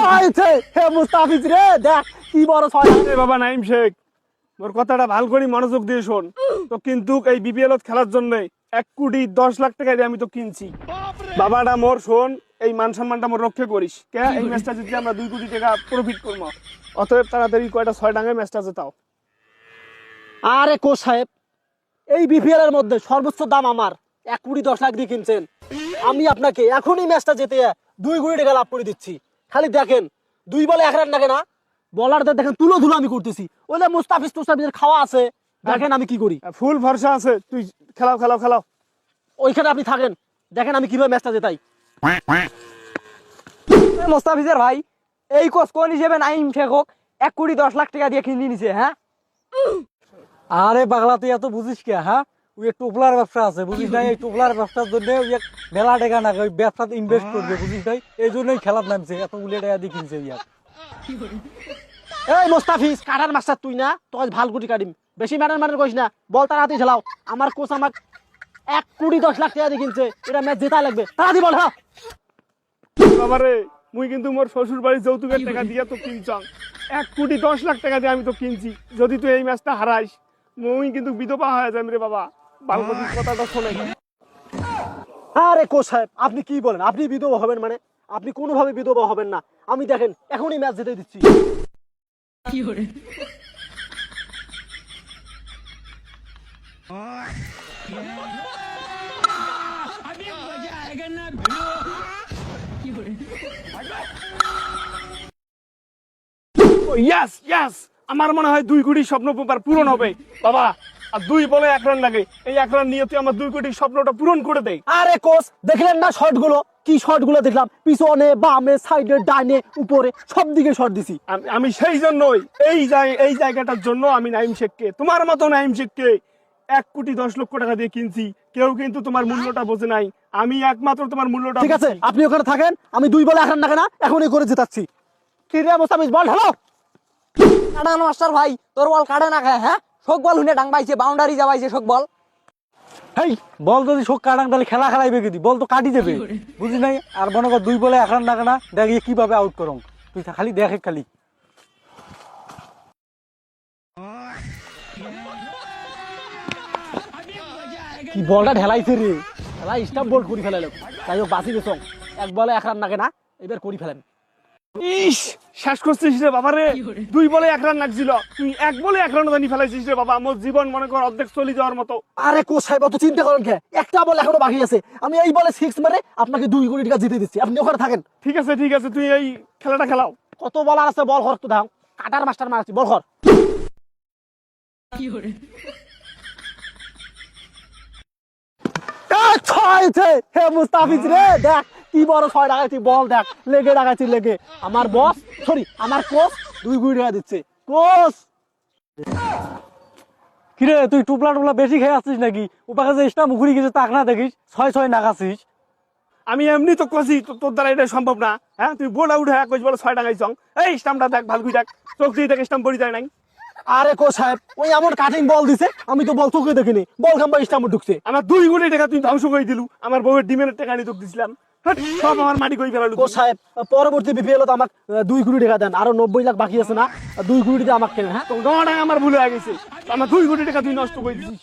ছয়ছে হে মুস্তাফিজ রে দেখ কি বড় ছয় বাবা নাইম শেখ মোর কথাটা ভালো করে মনোযোগ দিয়ে শোন। তো কিন্তু এই বিপিএল খেলার জন্য এক কোটি দশ লাখ টাকা দিয়ে আমি তো কিনছি। বাবাটা মোর শোন এই মান সম্মানটা মোর রক্ষা করিস। কে? এই ম্যাচটা যদি আমরা দুই কোটি টাকা প্রফিট করব অতএব তাড়াতাড়ি কয়টা ছয় ডাঙায় ম্যাচটা জেতাও। আরে কোচ সাহেব এই বিপিএল এর মধ্যে সর্বোচ্চ দাম আমার। এক কোটি দশ লাখ দিয়ে কিনছেন। আমি আপনাকে এখনই ম্যাচটা জিতে দুই কোটি টাকা লাভ করে দিচ্ছি। খালি দেখেন দুই বলে এক রান লাগে না। বলারদের দেখেন তুলো ধুলো আমি করতেছি। ওলে মুস্তাফিজ তুস্তাফিজের খাওয়া আছে দেখেন আমি কি করি। ফুল ভরসা আছে তুই খেলাও খেলাও খেলাও। ওইখানে আপনি থাকেন দেখেন আমি কীভাবে ম্যাচটা জেতাই। মোস্তাফিজের ভাই এই কোচ কোন হিসেবে নাইম শেখক এক কোটি দশ লাখ টাকা দিয়ে কিনে নিছে হ্যাঁ? আরে পাগলা তুই এত বুঝিস কে হ্যাঁ? ওই টোপলার ব্যবসা আছে বুঝিস নাই? এই টোপলার ব্যবসার জন্য ওই মেলা টাকা না ওই ব্যবসাতে ইনভেস্ট করবে বুঝিস নাই? এই জন্যই খেলার নামছে এত উলিয়া টাকা দিয়ে কিনছে ইয়ার এই মুস্তাফিজ কাটার মাস্টার তুই না? তোর ভালো কোটি কাটিম। বেশি ম্যাটার ম্যাটার করিস না। বল তাড়াতাড়ি খেলাও। আমার কোচ আমার এক কোটি দশ লাখ টাকা দিয়ে কিনছে। এটা ম্যাচ জেতা লাগবে। তাড়াতাড়ি বল হ্যাঁ। বাবারে মুই কিন্তু মোর শ্বশুর বাড়ির যৌতুকের টাকা দিয়ে তো কিনছাম। এক কোটি দশ লাখ টাকা দিয়ে আমি তো কিনছি। যদি তুই এই ম্যাচটা হারাইস মুই কিন্তু বিধবা হয়ে যাম রে বাবা। বালপতির কথাটা শোনে আরে কোচ সাহেব আপনি কি বলেন? আপনি বিধবা হবেন মানে? আপনি কোনোভাবে বিধবা হবেন না। আমি দেখেন এখনই ম্যাচ জিতে দিচ্ছি। ইয়াস ইয়াস আমার মনে হয় দুই কোটি স্বপ্ন পূরণ হবে। বাবা আর দুই বলে এক রান লাগে। এই এক রান নিয়ে তুই আমার দুই কোটি স্বপ্নটা পূরণ করে দেয় আরে কোচ দেখলেন না শর্টগুলো কি শর্টগুলো দেখলাম? পিছনে বামে সাইডে ডাইনে উপরে সব দিকে শর্ট দিছি। আমি- সেই জন্যই এই এই জায়গাটার জন্য আমি নাইম শেখকে তোমার মতো নাইম শেখকে এক কোটি দশ লক্ষ টাকা দিয়ে কিনছি। কেউ কিন্তু তোমার মূল্যটা বোঝে নাই। আমি একমাত্র তোমার মূল্যটা ঠিক আছে আপনি ওখানে থাকেন আমি দুই বলে এক রান না এখনই করে জেতাচ্ছি। কি রে মুস্তাফিজ বল ঢালো কাটান মাস্টার ভাই? তোর বল কাটে না খায় হ্যাঁ? শোক বল হুনে ডাংবাইছে বাউন্ডারি যাবাইছে শোক বল। হেই বল যদি শোক কাটাং তাহলে খেলা খেলাইবে কি বল তো কাটি দেবে। বুঝিস নাই? আর মনে কর দুই বলে এক রান না কীভাবে আউট করং। তুই খালি দেখে খালি। কি বলটা ঢেলাইছে রে? খেলা স্টাম্প বল করে ফেলালো তাই হোক বাঁচি গেছ। এক বলে এক রান না এবার করি ফেলেন। ইস শেষ করছিস রে বাবা রে। দুই বলে এক রান লাগছিল। তুই এক বলে এক রান জানি ফেলাইছিস রে বাবা। আমার জীবন মনে কর অর্ধেক চলে যাওয়ার মতো। আরে কোচ সাহেব অত চিন্তা করেন কে? একটা বল এখনও বাকি আছে। আমি এই বলে সিক্স মেরে আপনাকে দুই কোটি টাকা জিতে দিচ্ছি। আপনি ওখানে থাকেন। ঠিক আছে ঠিক আছে তুই এই খেলাটা খেলাও। কত বলার আছে বল ঘর তো দাও। কাটার মাস্টার মারছি বল ঘর এ, বল দেখ, লেগে লেগে। আমার সরি আমার কোচ দুই কোটি টাকা দিচ্ছে। কোচ কিরে, তুই টুপলা টুপলা বেশি খেয়ে আসছিস নাকি? গেছে, তাক না দেখিস, ছয় ছয় আমি এমনি তো কষি তোর দ্বারা এটা সম্ভব না। হ্যাঁ তুই বোর্ডা উঠে কইস বলে ছয় টাকাই চং এই স্টাম্পটা দেখ ভালো দেখ। চোখ দিয়ে দেখ স্টাম্প পড়ি যায় নাই। আরে কো সাহেব ওই আমার কাটিং বল দিছে আমি তো বল চোখে দেখিনি। বল খাম্বা স্টাম্প ঢুকছে। আমার দুই কোটি টাকা তুই ধ্বংস করে দিলু। আমার বউয়ের ডিমের টাকা নিয়ে দিছিলাম। হাট, সব আমার মাটি কই ফেলালু কো সাহেব পরবর্তী বিপিএল তো আমাকে দুই কোটি টাকা দেন। আরও নব্বই লাখ বাকি আছে না? দুই কোটি দিয়ে আমাকে কেনেন হ্যাঁ? তো গাঁটা আমার ভুলে গেছে। আমার দুই কোটি টাকা তুই নষ্ট করে দিছিস।